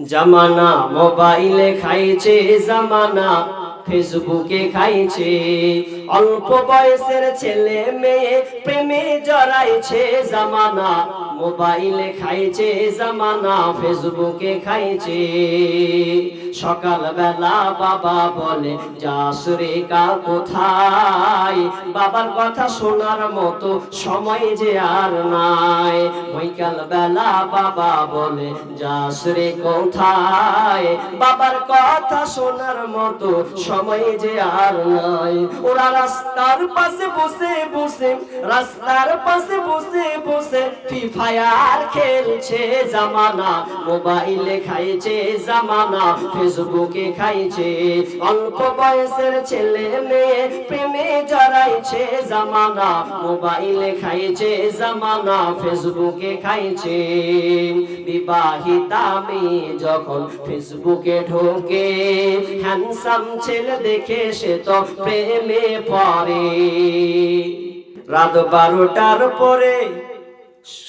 জামানা মোবাইলে খাইছে জামানা, ফেসবুকে খাইছে। অল্প বয়সের ছেলে মেয়ে প্রেমে জড়াইছে জামানা, মোবাইলে খাইছে জামানা, ফেসবুকে খাইছে। সকাল বেলা বাবা বলে যাস রে কা কোথায়? বাবার কথা শোনার মতো সময় যে আর নাই। বৈকাল বেলা বাবা বলে যাস রে কোথায়? বাবার কথা শোনার মতো সময় যে আর নাই। ওরা রাস্তার পাশে বসে বসে, রাস্তার পাশে বসে বসে ফ্রি ফায়ার খেলছে জামানা, মোবাইলে খাইছে জামানা ফেসবুকে খাইছে, অল্প বয়সের ছেলে মেয়ে প্রেমে জড়াইছে, জামানা মোবাইলে খাইছে, জামানা ফেসবুকে খাইছে। বিবাহিতা মেয়ে যখন ফেসবুকে ঢোকে হ্যান্ডসাম ছেলে দেখে সে তো প্রেমে পড়ে। রাত বারোটার পরে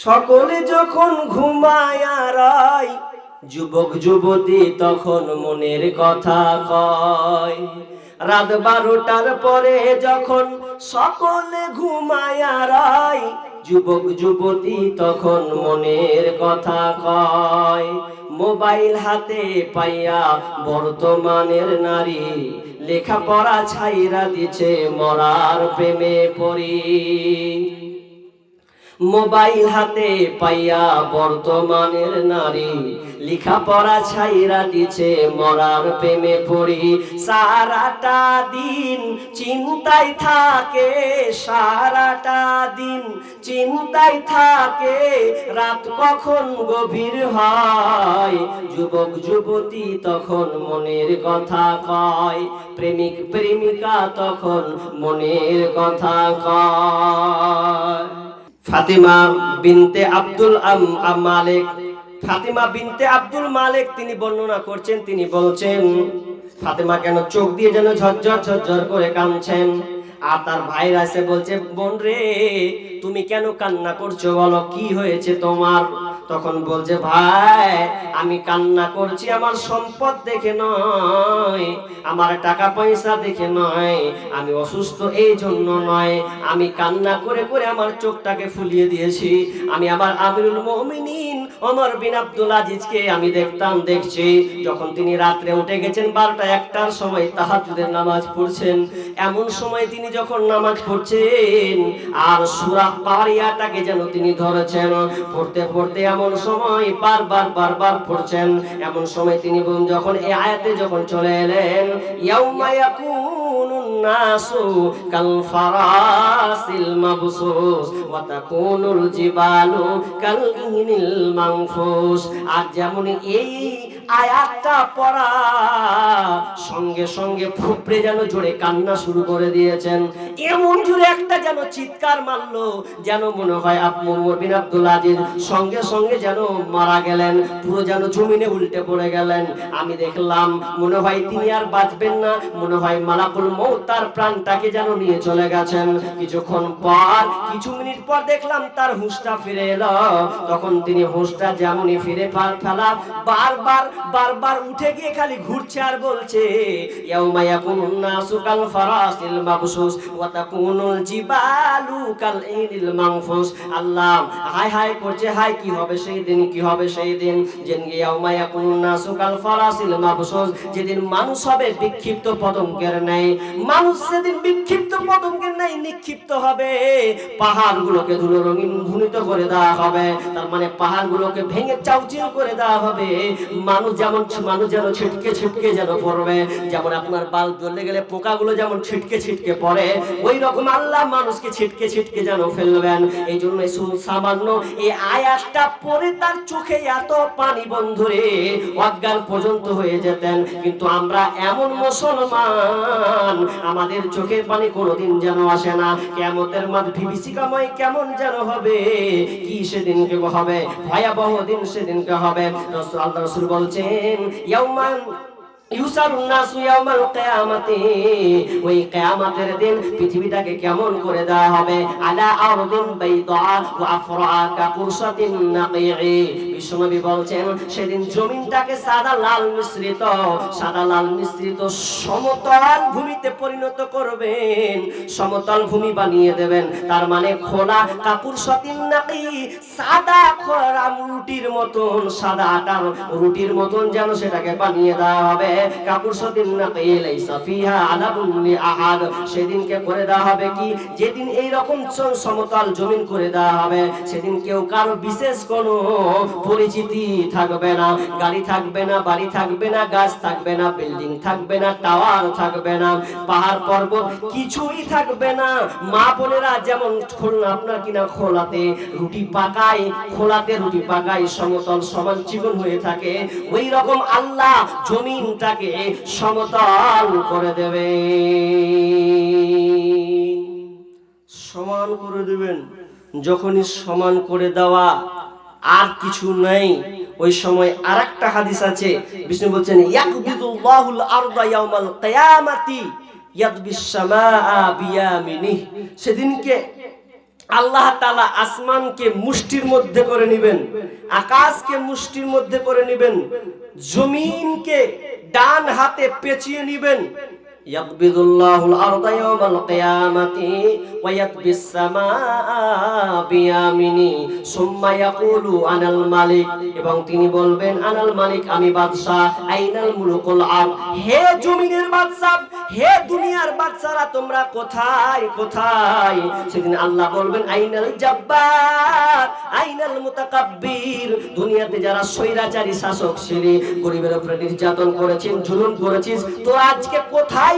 সকলে যখন ঘুমায় আরাই যুবক যুবতী তখন মনের কথা কয়। রাত বারোটার পরে যখন সকলে ঘুমায় আরাই যুবক যুবতী তখন মনের কথা কয়। মোবাইল হাতে পাইয়া বর্তমানের নারী, লেখাপড়া ছাইরা দিছে মরার প্রেমে পড়ি। মোবাইল হাতে পাইয়া বর্তমানের নারী। লেখাপড়া ছাইরা দিছে মরার প্রেমে পড়ি। সারাটা দিন চিন্তায় থাকে, সারাটা দিন চিন্তায় থাকে। রাত কখন গভীর হয়? যুবক, যুবতী তখন মনের কথা কয়। প্রেমিক, প্রেমিকা তখন মনের কথা কয়। ফাতিমা বিনতে আব্দুল মালিক। ফাতিমা বিনতে আব্দুল মালিক, তিনি বর্ণনা করছেন, তিনি বলছেন, ফাতিমা কেন চোখ দিয়ে যেন ঝরঝর ঝরঝর করে কাঁদছেন? আর তার ভাইরা এসে বলছে, বোন রে, তুমি কেন কান্না করছ বলো, কি হয়েছে তোমার? তখন বলছে, ভাই, আমি কান্না করছি, আমার সম্পদ দেখে নয়। আমার টাকা পয়সা দেখে নয়, আমি অসুস্থ এই জন্য নয়। আমি কান্না করে করে আমার চোখটাকে ফুলিয়ে দিয়েছি। আমি আমার আমিরুল মমিনিন অমর বিন আব্দুল আজিজকে আমি দেখতাম, দেখছি। যখন তিনি রাত্রে উঠে গেছেন বারোটা একটার সময় তাহাজুদের নামাজ পড়ছেন। এমন সময় তিনি যখন নামাজ পড়ছেন, আর সুরা পারিয়াটাকে যেন তিনি ধরেছেন, পড়তে পড়তে এমন সময় বারবার বারবার পড়ছেন। এমন সময় তিনি যখন এই আয়াতে যখন চলে এলেন ইয়াউমা ইয়াকুনুন নাসু কাল ফারাসিল মাবসুস ওয়া তাকুনুল জিবালু কাল ইহনিল মানফুস আর যেমন এই আয়াতটা পড়া। সঙ্গে সঙ্গে ফুপড়ে যেন জোরে কান্না শুরু করে দিয়েছেন। এমন জোরে একটা যেন চিৎকার মারলো, যেন মনে হয় আপনি বিন আব্দুল আজিজ সঙ্গে সঙ্গে যেন মারা গেলেন, পুরো যেন জমিনে উল্টে পড়ে গেলেন। আমি দেখলাম, মনে হয় তিনি আর বাঁচবেন না, মনে হয় মালাকুল মৌ তার প্রাণটাকে যেন নিয়ে চলে গেছেন। কিছুক্ষণ পর, কিছু মিনিট পর দেখলাম তার হুঁশটা ফিরে এলো। তখন তিনি হুঁশটা যেমনই ফিরে ফেলা, বারবার বারবার উঠে গিয়ে খালি ঘুরছে আর বলছে নাসু কাল ফারাসিল মাবসুস, ওয়া তাকুনুল জিবালু কাল ইনিল আল্লাহ করছে কি হবে সেই দিন, কি হবে সেই দিন? নাসু কাল ফারাসিল মাবসুস, যেদিন মানুষ হবে বিক্ষিপ্ত পতঙ্গের ন্যায়, মানুষ সেদিন বিক্ষিপ্ত পতঙ্গের ন্যায় নিক্ষিপ্ত হবে, পাহাড়গুলোকে ধুলো রঙিন ধুনিত করে দেওয়া হবে, তার মানে পাহাড়গুলোকে ভেঙে চাউচিউ করে দেওয়া হবে। মানুষ যেমন মানুষ যেন ছিটকে ছিটকে যেন পড়বে, যেমন আপনার বাল জ্বলে গেলে পোকাগুলো যেমন ছিটকে ছিটকে পড়ে, ওই রকম আল্লাহ মানুষকে ছিটকে ছিটকে যেন ফেলবেন। এই জন্য সামান্য এই আয়াসটা পরে তার চোখে এত পানি বন্ধুরে অজ্ঞান পর্যন্ত হয়ে যেতেন। কিন্তু আমরা এমন মুসলমান, আমাদের চোখের পানি কোনোদিন যেন আসে না। কেমতের মাঝ বিভীষিকাময় কেমন যেন হবে, কি সেদিনকে হবে? ভয়াবহ দিন সেদিনকে হবে। আল্লাহ রসুল বলছেন ইয়াউমান ওই কিয়ামতের দিন পৃথিবীটাকে কেমন করে দেওয়া হবে? আলা আরদিন বাইদা ওয়া আফরা কা কুরসাতিন বিশ্বনবী বলছেন, সেদিন জমিনটাকে সাদা লাল মিশ্রিত, সাদা লাল মিশ্রিত সমতল ভূমিতে পরিণত করবেন। সমতল ভূমি বানিয়ে দেবেন। তার মানে খোলা কাপুর সতিন নাকি সাদা খোলা রুটির মতন, সাদা আটার রুটির মতন যেন সেটাকে বানিয়ে দেওয়া হবে। কাপুর সতিন নাকি লাইসা ফিহা আলাবুন আহাদ সেদিনকে করে দেওয়া হবে কি? যেদিন এই রকম সমতল জমিন করে দেওয়া হবে, সেদিন কেউ কারও বিশেষ কোনো পরিচিতি থাকবে না, গাড়ি থাকবে না, বাড়ি থাকবে না, গাছ থাকবে না, বিল্ডিং থাকবে না, টাওয়ার থাকবে না, পাহাড় পর্বত কিছুই থাকবে না। মা বোনেরা যেমন আপনার কিনা খোলাতে রুটি পাকায়, খোলাতে রুটি পাকায়, সমতল সমান জীবন হয়ে থাকে, ওই রকম আল্লাহ জমিনটাকে সমতল করে দেবে। সমান করে দেবেন। যখনই সমান করে দেওয়া আর কিছু নাই। ওই সময় আরেকটা হাদিস আছে। বিষ্ণু বলছেন, ইয়াকবিদুল্লাহুল আরদা ইয়াউমাল কিয়ামাতি ইয়াদবিস সামাআ বিয়ামিনিহি। সেদিনকে আল্লাহ তাআলা আসমানকে মুষ্টির মধ্যে করে নেবেন, আকাশকে মুষ্টির মধ্যে করে নেবেন, জমিনকে ডান হাতে পেঁচিয়ে নেবেন يقبض الله الأرض يوم القيامة ويطوي السماء بيامني ثم يقول أنا الملك এবং তিনি বলবেন আনাল মালিক আমি বাদশাহ আইনাল মুলুকুল আরদ হে জমিনের বাদশাহ হে দুনিয়ার বাদশারা তোমরা কোথায় কোথায় সেদিন আল্লাহ বলবেন আইনাল জাব্বার আইনাল মুতাকাব্বির দুনিয়াতে যারা স্বৈরাচারী শাসক ছিলি গরিবের উপরে নির্যাতন করেছেন জুলুম করেছিস তো আজকে কোথায়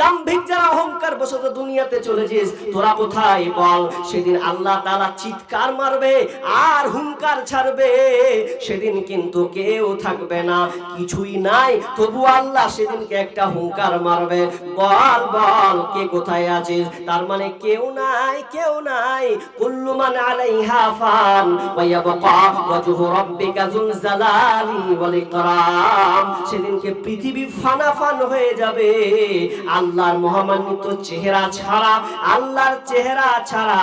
দাম্ভিক যারা অহংকার দুনিয়াতে তোরা কোথায় বল? সেদিন আল্লাহ চিৎকার মারবে আর ছাড়বে। সেদিন কিন্তু কেউ থাকবে না, কিছুই নাই। তবু আল্লাহ সেদিনকে একটা মারবে। বল বল, কে কোথায় আছিস? তার মানে কেউ নাই কেউ নাই। কুল্লু মান আলাইহা ফান সেদিনকে পৃথিবী ফানা ফান হয়ে যাবে। আল্লাহর মহামান্বিত চেহারা ছাড়া, আল্লাহর চেহারা ছাড়া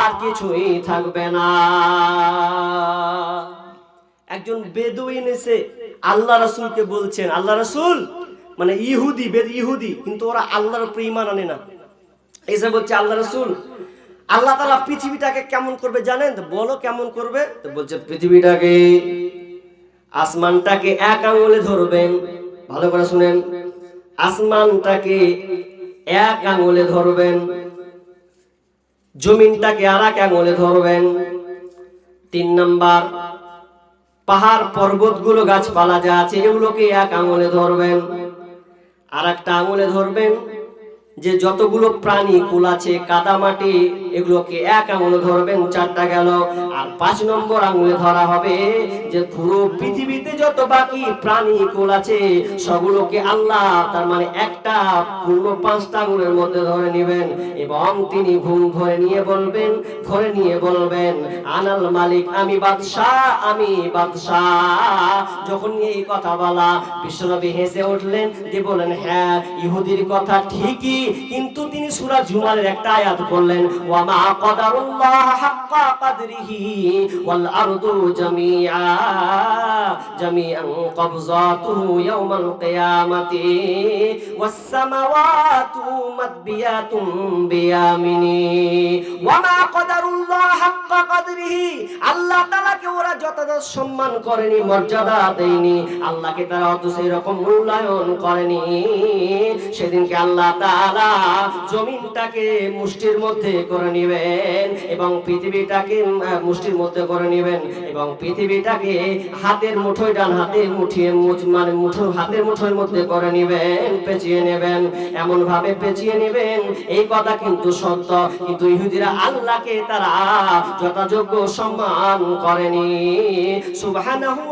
আর কিছুই থাকবে না। একজন বেদুইন এসে আল্লাহ রাসূলকে বলছেন, আল্লাহ রাসূল মানে ইহুদি, বেদ ইহুদি, কিন্তু ওরা আল্লাহর উপর ঈমান আনে না। এসে বলছে, আল্লাহ রাসূল, আল্লাহ তাআলা পৃথিবীটাকে কেমন করবে জানেন? তো বলো কেমন করবে? তো বলছে, পৃথিবীটাকে, আসমানটাকে এক আঙুলে ধরবেন। ভালো করে শুনেন। আসমানটাকে এক আঙুলে ধরবেন, জমিনটাকে আর এক আঙুলে ধরবেন। তিন নাম্বার, পাহাড় পর্বতগুলো গাছপালা যা আছে এগুলোকে এক আঙুলে ধরবেন আর একটা আঙুলে ধরবেন। যে যতগুলো প্রাণী কুল আছে কাদামাটি এগুলোকে এক আঙুলে ধরবেন, চারটা গেল। আর পাঁচ নম্বর আঙুলে ধরা হবে যে পুরো পৃথিবীতে যত বাকি প্রাণী কুল আছে, সবগুলোকে আল্লাহ তার মানে একটা পূর্ণ পাঁচটা আঙুলের মধ্যে ধরে নেবেন এবং তিনি ঘুম ধরে নিয়ে বলবেন, ধরে নিয়ে বলবেন, আনাল মালিক, আমি বাদশাহ আমি বাদশাহ। যখন এই কথা বলা বিশ্বনবী হেসে উঠলেন যে বলেন হ্যাঁ ইহুদির কথা ঠিকই কিন্তু তিনি সূরা জুমারের একটা আয়াত বললেন ওয়া মা কদারুল্লাহ হাক্কা কাদরিহি ওয়াল আরদু জামিআ, জামিআন কবজাতুহু ইয়াউমাল কিয়ামাতি ওয়াস সামাওয়াতু মাদবিয়াতুম বিয়ামিনি ওয়া মা কদারুল্লাহ কাদরিহি, আল্লাহ ওরা যথাযথ সম্মান করেনি, মর্যাদা দেয়নি। আল্লাহকে তারা মূল্যায়ন করেনি। সেদিনকে আল্লাহ জমিনটাকে মুষ্টির মধ্যে করে নেবেন এবং পৃথিবীটাকে মুষ্টির মধ্যে করে নেবেন এবং পৃথিবীটাকে হাতের মুঠোয়, ডান হাতে মুঠিয়ে মুঠ- মানে মুঠো, হাতের মুঠোর মধ্যে করে নেবেন, পেঁচিয়ে নেবেন এমন ভাবে পেঁচিয়ে নেবেন। এই কথা কিন্তু সত্য। কিন্তু ইহুদিরা আল্লাহকে তারা যথাযোগ্য সম্মান করেনি। সুবহানাহু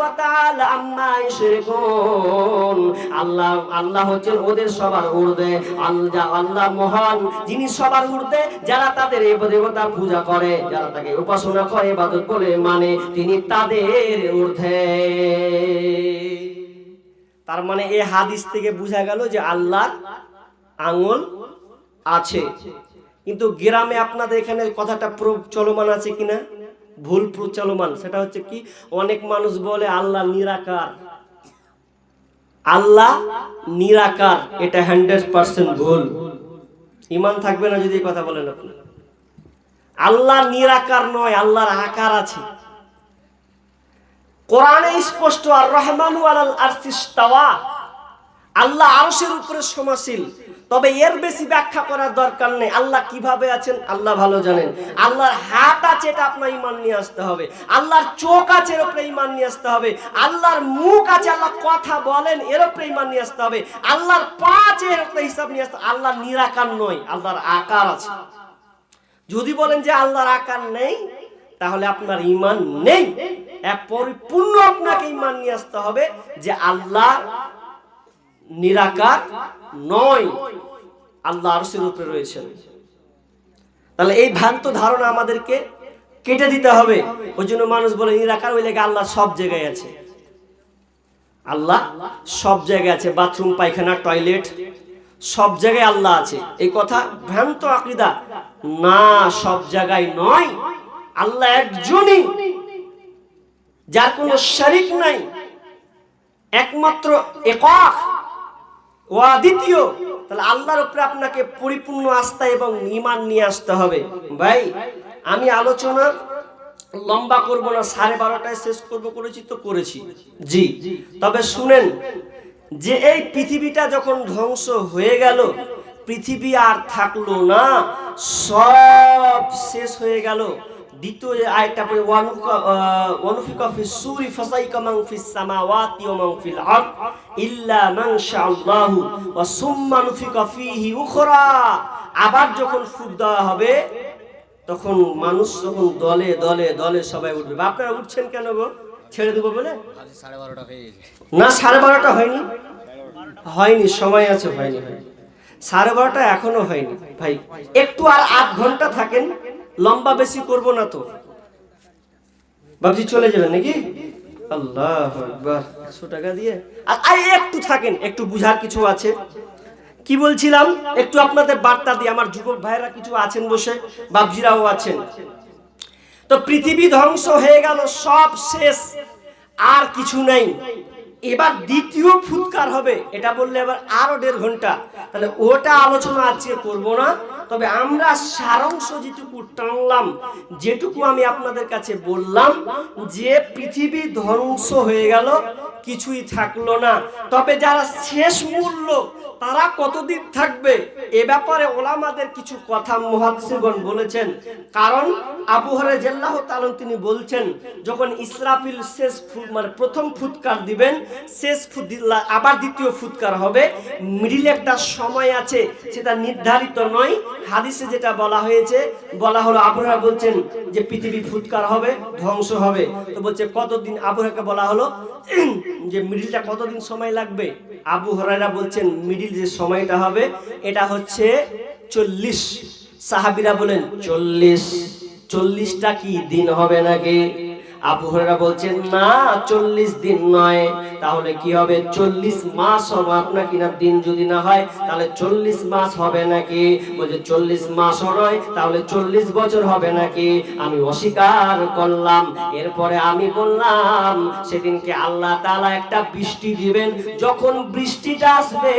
আল্লাহ আল্লাহ হচ্ছেন ওদের সবার ঊর্ধ্বে। আল্লাহ আল্লাহ মহান যিনি সবার ঊর্ধ্বে, যারা তাদের এই দেবতা পূজা করে, যারা তাকে উপাসনা করে, ইবাদত বলে মানে তিনি তাদের ঊর্ধ্বে। তার মানে এই হাদিস থেকে বোঝা গেল যে আল্লাহর আঙুল আছে। কিন্তু গ্রামে আপনাদের এখানে কথাটা চলমান আছে কিনা? ভুল প্রচলমান, সেটা হচ্ছে কি? অনেক মানুষ বলে, আল্লাহ নিরাকার। আল্লাহ নিরাকার, এটা হান্ড্রেড পার্সেন্ট ভুল। ইমান থাকবে না যদি কথা বলেন আপনি। আল্লাহ নিরাকার নয়, আল্লাহর আকার আছে। কোরআনে স্পষ্ট, আর রহমানু আলাল আরসিস্তাওয়া আল্লাহ আরশের উপরে সমাসীন। তবে এর বেশি ব্যাখ্যা করার দরকার নেই। আল্লাহ কীভাবে আছেন? আল্লাহ ভালো জানেন। আল্লাহর হাত আছে এটা আপনার ইমান নিয়ে আসতে হবে। আল্লাহর চোখ আছে এর উপরে ইমান নিয়ে আসতে হবে। আল্লাহর মুখ আছে, আল্লাহ কথা বলেন, এর উপরে ইমান নিয়ে আসতে হবে। আল্লাহর পা আছে হিসাব নিয়ে আসতে। আল্লাহ নিরাকার নয়, আল্লাহর আকার আছে। যদি বলেন যে আল্লাহর আকার নেই, তাহলে আপনার ইমান নেই। পরিপূর্ণ আপনাকে ইমান নিয়ে আসতে হবে যে আল্লাহ নিরাকার নয়। আল্লাহ আরশের উপরে রয়েছেন। তাহলে এই ভ্রান্ত ধারণা আমাদেরকে কেটে দিতে হবে। ওই জন্য মানুষ বলে, নিরাকার ওই লেগে আল্লাহ সব জায়গায় আছে। আল্লাহ সব জায়গায় আছে। বাথরুম, পায়খানা, টয়লেট, সব জায়গায় আল্লাহ আছে। এই কথা ভ্রান্ত আকৃদা না, সব জায়গায় নয়। আল্লাহ একজনই। যার কোনো শরিক নাই। একমাত্র একক। ও দ্বিতীয় তাহলে আল্লাহর উপরে আপনাকে পরিপূর্ণ আস্থা এবং ইমান নিয়ে আসতে হবে। ভাই, আমি আলোচনা লম্বা করব না, সাড়ে বারোটায় শেষ করব, করেছি তো করেছি। জি, তবে শুনেন, যে এই পৃথিবীটা যখন ধ্বংস হয়ে গেল, পৃথিবী আর থাকল না, সব শেষ হয়ে গেল। দ্বিতীয় যে আয়টা পড়ে ওয়ানুফিকা ফিস সুরি ফাসাইকা মান ফিস সামাওয়াতি ওয়া মান ফিল আরদ ইল্লা মান শাআল্লাহু ওয়া সুম্মা নুফিকা ফিহি উখরা। আবার যখন ফুক দেওয়া হবে তখন মানুষ যখন দলে দলে দলে সবাই উঠবে। আপনারা উঠছেন কেন গো? ছেড়ে দেবো বলে? না সাড়ে বারোটা হয়নি। হয়নি সময় আছে হয়নি হয়নি। সাড়ে বারোটা এখনও হয়নি। ভাই একটু আর আধ ঘণ্টা থাকেন লম্বা বেশি করব না তো। বাবজি চলে যাবেন নাকি? আল্লাহ একশো টাকা দিয়ে। আর একটু থাকেন, একটু বুঝার কিছু আছে। কি বলছিলাম? একটু আপনাদের বার্তা দিই, আমার যুবক ভাইরা কিছু আছেন বসে, বাবজিরাও আছেন। তো পৃথিবী ধ্বংস হয়ে গেল, সব শেষ, আর কিছু নেই। এবার দ্বিতীয় ফুৎকার হবে, এটা বললে এবার আরও দেড় ঘণ্টা। তাহলে ওটা আলোচনা আজকে করব না। তবে আমরা সারাংশ যেটুকু টানলাম, যেটুকু আমি আপনাদের কাছে বললাম, যে পৃথিবী ধ্বংস হয়ে গেল, কিছুই থাকল না। তবে যারা শেষ মূল্য তারা কতদিন থাকবে? এ ব্যাপারে ওলামাদের কিছু কথা মুহাদ্দিসগণ বলেছেন। কারণ আবু হরে জেল্লাহ তালন তিনি বলছেন, যখন ইসরাফিল শেষ মানে প্রথম ফুৎকার দিবেন, শেষ আবার দ্বিতীয় ফুৎকার হবে। মিডিলে একটা সময় আছে, সেটা নির্ধারিত নয়। হাদিসে যেটা বলা হয়েছে, বলা হলো আবুহা বলছেন যে পৃথিবী ফুৎকার হবে, ধ্বংস হবে। তো বলছে কতদিন আবুহাকে বলা হলো, যে মিডিলটা কতদিন সময় লাগবে? আবু হরাইরা বলছেন, মিডিল যে সময়টা হবে এটা হচ্ছে চল্লিশ। সাহাবিরা বলেন চল্লিশ চল্লিশটা কি দিন হবে নাকি? আবু হরেরা বলছেন, না, চল্লিশ দিন নয়। তাহলে কি হবে? চল্লিশ মাস হবে আপনার কিনা দিন যদি না হয়, তাহলে চল্লিশ মাস হবে নাকি? বলছে, চল্লিশ মাসও নয়, তাহলে চল্লিশ বছর হবে নাকি? আমি অস্বীকার করলাম। এরপরে আমি বললাম, সেদিনকে আল্লাহ তাআলা একটা বৃষ্টি দিবেন, যখন বৃষ্টিটা আসবে,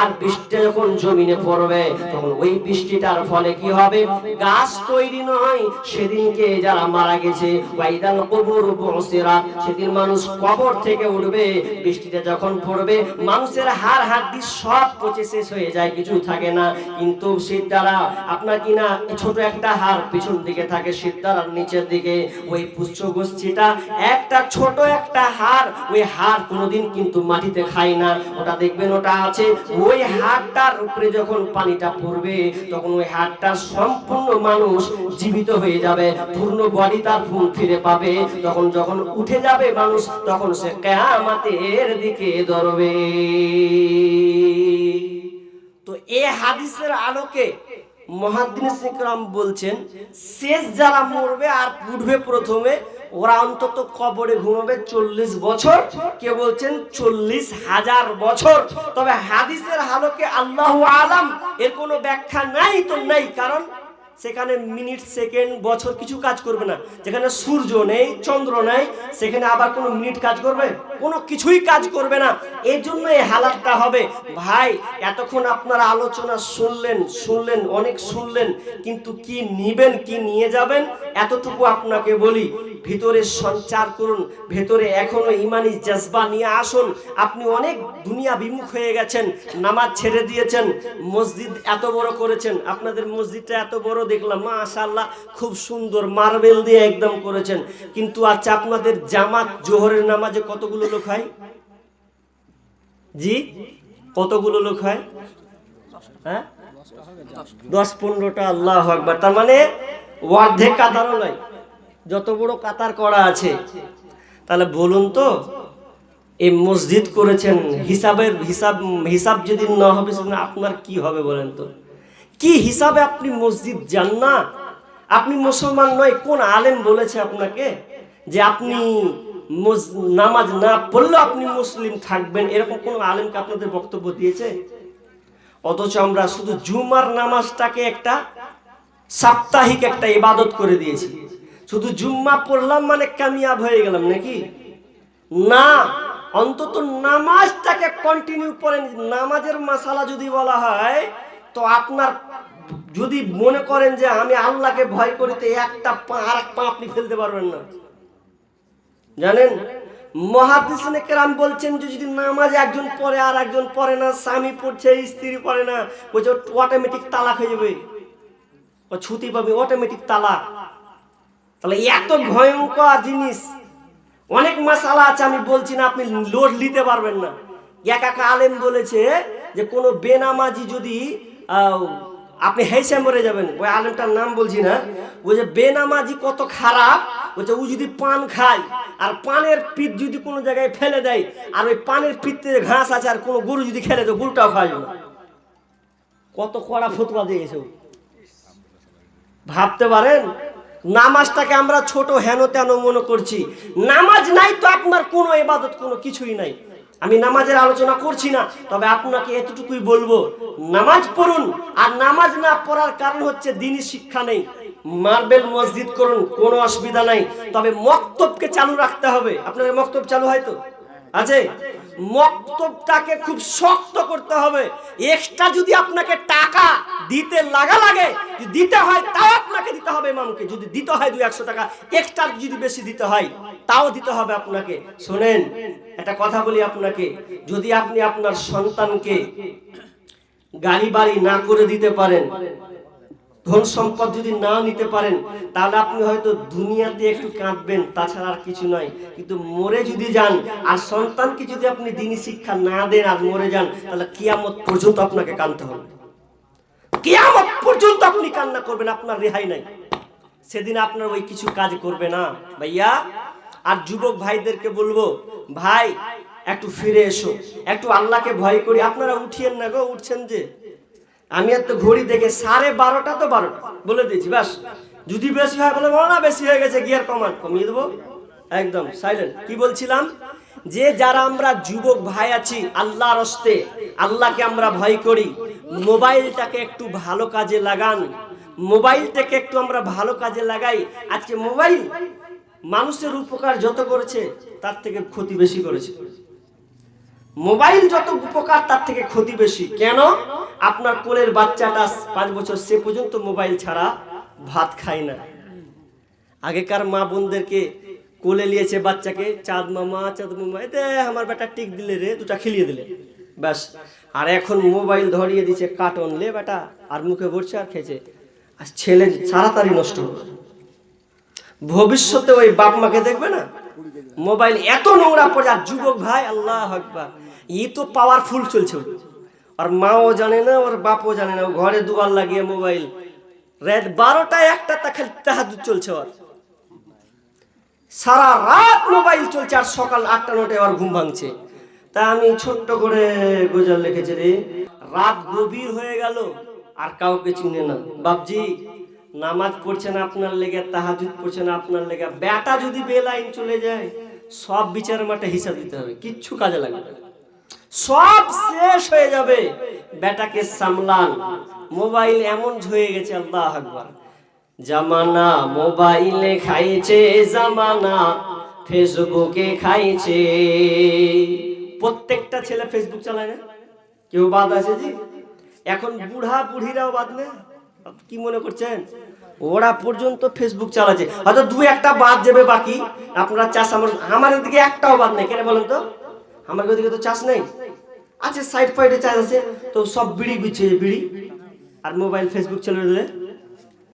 আর বৃষ্টিটা যখন জমিনে পড়বে, তখন ওই বৃষ্টিটার ফলে কি হবে? গাছ তৈরি নয়। সেদিনকে যারা মারা গেছে, ওয়াইদাল কবর বসেরা সেদিন মানুষ কবর থেকে উঠবে বৃষ্টিটা যখন পড়বে, মানুষের হাড় হাড্ডি সব পচে শেষ হয়ে যায়, কিছু থাকে না। কিন্তু শীত দ্বারা আপনার কিনা ছোট একটা হাড় পিছন দিকে থাকে, শীত দ্বারার নিচের দিকে? ওই পুষ্প গোষ্ঠীটা একটা ছোট একটা হাড়, ওই হাড় কোনোদিন কিন্তু মাটিতে খায় না। ওটা দেখবেন, ওটা আছে। ওই হাড়টার উপরে যখন পানিটা পড়বে, তখন ওই হাড়টা সম্পূর্ণ মানুষ জীবিত হয়ে যাবে, পূর্ণ বডি তার ফিরে পাবে। তখন যখন উঠে যাবে মানুষ, তখন সে কেয়ামাতের দিকে ধরবে। তো এ হাদিসের আলোকে মহাদিন ইকরাম বলছেন, শেষ যারা মরবে আর উঠবে প্রথমে, ওরা অন্তত কবরে ঘুমাবে চল্লিশ বছর। কে বলছেন? চল্লিশ হাজার বছর। তবে হাদিসের আলোকে আল্লাহ আলাম, এর কোনো ব্যাখ্যা নাই তো নাই, কারণ সেখানে মিনিট, সেকেন্ড, বছর কিছু কাজ করবে না। যেখানে সূর্য নেই, চন্দ্র নেই, সেখানে আবার কোনো মিনিট কাজ করবে? কোনো কিছুই কাজ করবে না। এই জন্য এই হালাতটা হবে। ভাই, এতক্ষণ আপনারা আলোচনা শুনলেন শুনলেন, অনেক শুনলেন, কিন্তু কি নিবেন, কি নিয়ে যাবেন, এতটুকু আপনাকে বলি। ভিতরে সঞ্চার করুন, ভেতরে এখনও ইমানি জজবা নিয়ে আসুন। আপনি অনেক দুনিয়া বিমুখ হয়ে গেছেন, নামাজ ছেড়ে দিয়েছেন, মসজিদ এত বড় করেছেন, আপনাদের মসজিদটা এত বড় দেখলাম, মাশাআল্লাহ, খুব সুন্দর মার্বেল দিয়ে একদম করেছেন। কিন্তু আচ্ছা আপনাদের জামাত জোহরের নামাজে কতগুলো লোক হয়? জি? কতগুলো লোক হয়? হ্যাঁ? দশ পনেরোটা, আল্লাহ আকবার। তার মানে অর্ধেক কাতারও নয়। যত বড় কাতার করা আছে, তাহলে বলুন তো, এই মসজিদ করেছেন, হিসাবের হিসাব হিসাব যদি না হবে সেদিন আপনার কি হবে বলেন তো? কি হিসাবে আপনি মসজিদ যান না? আপনি মুসলমান নয়, কোন আলেম বলেছে আপনাকে যে আপনি নামাজ না পড়লেও আপনি মুসলিম থাকবেন, এরকম কোন আলেমকে আপনাদের বক্তব্য দিয়েছে? অথচ আমরা শুধু জুমার নামাজটাকে একটা সাপ্তাহিক একটা ইবাদত করে দিয়েছি। শুধু জুম্মা পড়লাম মানে কামিয়াব হয়ে গেলাম নাকি? না, অন্তত নামাজটাকে কন্টিনিউ করেন নামাজের মশালা যদি বলা হয়, তো আপনার যদি মনে করেন যে আমি আল্লাহকে ভয় করিতে একটা পা আর এক পা আপনি ফেলতে পারবেন না। জানেন? মহাদিসনে কেরাম বলছেন যে যদি নামাজে একজন পড়ে আর একজন পড়ে না, স্বামী পড়ছে, স্ত্রী পড়ে না যে অটোমেটিক তালাক হয়ে যাবে। ও ছুটি পাবে অটোমেটিক তালাক। তাহলে এত ভয়ঙ্কর জিনিস। অনেক মশালা আছে, আমি বলছি না, আপনি লোড নিতে পারবেন না। এক এক আলেম বলেছে যে কোনো বেনামাজি যদি আপনি হেসে মরে যাবেন, ওই আলেমটার নাম বলছি না, ওই যে বেনামাজি কত খারাপ বলছে, ও যদি পান খায়, আর পানের পিঠ যদি কোনো জায়গায় ফেলে দেয়, আর ওই পানের পিঠতে ঘাস আছে, আর কোনো গরু যদি খেলে, তো গরুটাও না। কত কড়া ফতুয়া দিয়েছে ভাবতে পারেন? নামাজটাকে আমরা ছোট হেন তেন মনে করছি। নামাজ নাই তো আপনার কোনো এবাদত কোনো কিছুই নাই। আমি নামাজের আলোচনা করছি না, তবে আপনাকে এতটুকুই বলব, নামাজ পড়ুন, আর নামাজ না পড়ার কারণ হচ্ছে দিনই শিক্ষা নেই। মার্বেল মসজিদ করুন, কোনো অসুবিধা নাই। তবে মক্তবকে চালু রাখতে হবে। আপনার মক্তব চালু হয় তো? আছে? মক্তবটাকে খুব শক্ত করতে হবে। এক্সট্রা যদি আপনাকে টাকা দিতে লাগা লাগে দিতে হয়, তাও আপনাকে দিতে হবে ইমামকে। যদি দিতে হয় দুই একশো টাকা, এক্সট্রা যদি বেশি দিতে হয়, তাও দিতে হবে আপনাকে। শোনেন, একটা কথা বলি আপনাকে। যদি আপনি আপনার সন্তানকে গাড়ি বাড়ি না করে দিতে পারেন ধন সম্পদ যদি না নিতে পারেন, তাহলে আপনি হয়তো দুনিয়াতে একটু কাঁদবেন, তাছাড়া আর কিছু নয়। কিন্তু মরে যদি যান, আর সন্তানকে যদি আপনি দিনী শিক্ষা না দেন আর মরে যান, তাহলে কিয়ামত পর্যন্ত আপনাকে কাঁদতে হবে। কিয়ামত পর্যন্ত আপনি কান্না করবেন, আপনার রেহাই নাই। সেদিন আপনার ওই কিছু কাজ করবে না। ভাইয়া, আর যুবক ভাইদেরকে বলব, ভাই, একটু ফিরে এসো। একটু আল্লাহকে ভয় করি। আপনারা উঠিয়েন না গো, উঠছেন যে। আমি আর তো ঘড়ি দেখে সাড়ে বারোটা তো বারোটা, বলে দিয়েছি, বাস। যদি বেশি হয় বলে, বলো না, বেশি হয়ে গেছে গিয়ার কমান কমিয়ে দেবো। একদম সাইলেন্ট কি বলছিলাম? যে যারা আমরা যুবক ভাই আছি, আল্লাহর হস্তে, আল্লাহকে আমরা ভয় করি, মোবাইলটাকে একটু ভালো কাজে লাগান। মোবাইলটাকে একটু আমরা ভালো কাজে লাগাই। আজকে মোবাইল মানুষের উপকার যত করেছে, তার থেকে ক্ষতি বেশি করেছে। মোবাইল যত উপকার, তার থেকে ক্ষতি বেশি। কেন? আপনার কোলের বাচ্চাটা পাঁচ বছর, সে পর্যন্ত মোবাইল ছাড়া ভাত খায় না। আগেকার মা বোনদেরকে কোলে নিয়েছে বাচ্চাকে, চাঁদ মামা চাঁদ মামা, এতে আমার বেটা টিক দিলে রে, দুটা খেলিয়ে দিলে। ব্যাস। আর এখন মোবাইল ধরিয়ে দিছে কার্টন। লে বেটা, আর মুখে ভরছে আর খেয়েছে। আর ছেলে তাড়াতাড়ি নষ্ট ভবিষ্যতে ওই বাপ মাকে দেখবে না? মোবাইল এত নোংরা পড়ে, আর যুবক ভাই, আল্লাহ আকবার। ই তো পাওয়ারফুল চলছে। আর মাও জানে না ওর বাপও জানে না, ঘরে দুয়ার লাগিয়ে মোবাইল রাত বারোটায় একটা তা খালি তাহাজুদ চলছে ওর। সারা রাত মোবাইল চলছে, আর সকাল আটটা, নটায় আর ঘুম ভাঙছে। তা আমি ছোট্ট করে গোজাল লিখেছি রে। রাত গভীর হয়ে গেল, আর কাউকে চিনে না। বাপজি, নামাজ পড়ছে না আপনার লেগে, তাহাজুদ পড়ছে না আপনার লেগে। বেটা যদি বেলাইন চলে যায়, সব বিচার মাঠে হিসাব দিতে হবে। কিচ্ছু কাজে লাগবে না। সব শেষ হয়ে যাবে। বেটাকে সামলান। মোবাইল এমন হয়ে গেছে, আল্লাহ আকবার। জামানা মোবাইলে খাইছে জামানা, ফেসবুকে খাইছে। প্রত্যেকটা ছেলে ফেসবুক চালায় না? কেউ বাদ আছে জি এখন বুড়া বুড়িরাও বাদ না? কি মনে করছেন? ওরা পর্যন্ত ফেসবুক চালাচ্ছে। হয়তো দু একটা বাদ যাবে বাকি। আপনারা চাষ আমার আমার দিকে একটাও বাদ নেই। কেন বলেন তো? আমার ওদিকে তো চাষ নেই। আছে সাইড ফাইডে চাষ আছে। তো সব বিড়ি বিছিয়ে বিড়ি। আর মোবাইল ফেসবুক চলে দিলে।